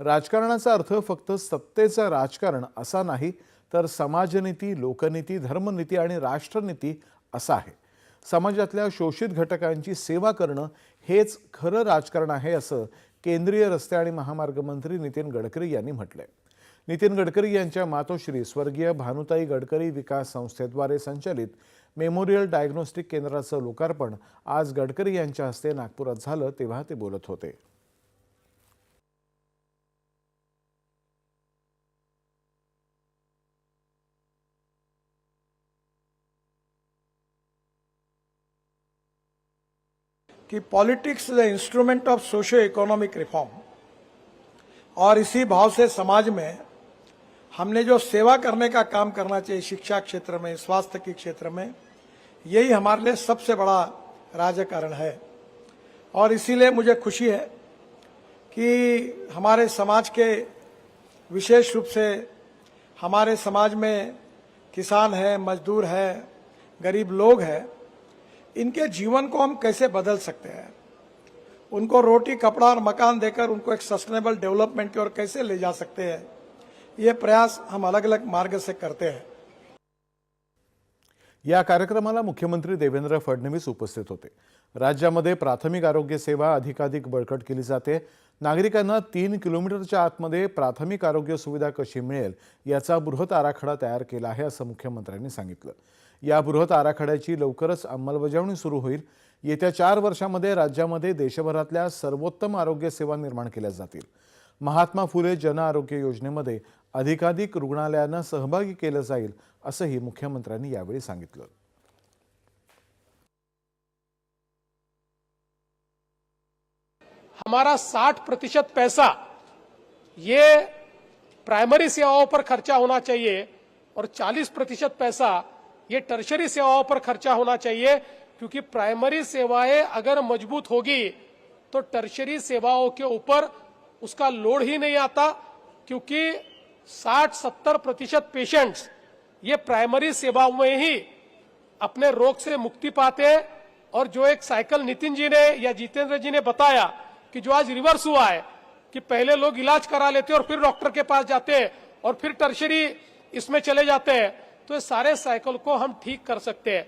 राजकारणाचा अर्थ फक्त सत्तेचं राजकारण असा नाही तर समाजनीती लोकनीती धर्मनीती आणि राष्ट्रनीती असा आहे. समाजातल्या शोषित घटकांची सेवा करणं हेच खरं राजकारण आहे असं केंद्रीय रस्ते आणि महामार्ग मंत्री नितीन गडकरी यांनी म्हटलंय. नितीन गडकरी यांच्या मातोश्री स्वर्गीय भानुताई गडकरी विकास संस्थेद्वारे संचलित मेमोरियल डायग्नोस्टिक केंद्राचं लोकार्पण आज गडकरी यांच्या हस्ते नागपुरात झालं तेव्हा ते बोलत होते. कि politics is instrument of socio economic reform. और इसी भाव से समाज में हमने जो सेवा करने का काम करना चाहिए शिक्षा क्षेत्र में, स्वास्थ्य के क्षेत्र में, यही हमारे लिए सबसे बड़ा राजकारण है। और इसीलिए मुझे खुशी है कि हमारे समाज के विशेष रूप से हमारे समाज में किसान है, मजदूर है, गरीब लोग हैं इनके जीवन को हम कैसे बदल सकते हैं? उनको रोटी, कपड़ा और मकान देकर उनको एक सस्टेनेबल डेवलपमेंट की ओर कैसे ले जा सकते हैं? ये प्रयास हम अलग अलग मार्ग से करते हैं। या कार्यक्रमाला मुख्यमंत्री देवेंद्र फडणवीस उपस्थित होते. राज्यामध्ये प्राथमिक आरोग्य सेवा अधिकाधिक बळकट केली जाते. नागरिकांना तीन किलोमीटरच्या आतमध्ये प्राथमिक आरोग्य सुविधा कशी मिळेल याचा बृहत आराखडा तयार केला आहे असं मुख्यमंत्र्यांनी सांगितलं. या बृहत आराखड्याची लवकरच अंमलबजावणी सुरू होईल. येत्या चार वर्षामध्ये राज्यामध्ये देशभरातल्या सर्वोत्तम आरोग्य सेवा निर्माण केल्या जातील. महात्मा फुले जन आरोग्य योजनेमध्ये अधिकाधिक रुग्णालयांना सहभागी केलं जाईल असंही मुख्यमंत्र्यांनी यावेळी सांगितलं. हमारा 60 प्रतिशत पैसा ये प्राइमरी सेवाओं पर खर्चा होना चाहिए और 40 प्रतिशत पैसा ये टर्शरी सेवाओं पर खर्चा होना चाहिए क्योंकि प्राइमरी सेवाएं अगर मजबूत होगी तो टर्शरी सेवाओं के ऊपर उसका लोड ही नहीं आता क्योंकि 60-70 प्रतिशत पेशेंट्स ये प्राइमरी सेवाओं में ही अपने रोग से मुक्ति पाते हैं। और जो एक साइकिल नितिन जी ने या जितेंद्र जी ने बताया कि जो आज रिवर्स हुआ है, कि पहले लोग इलाज करा लेते और फिर डॉक्टर के पास जाते हैं और फिर टर्शरी इसमें चले जाते हैं तो ये सारे साइकिल को हम ठीक कर सकते हैं।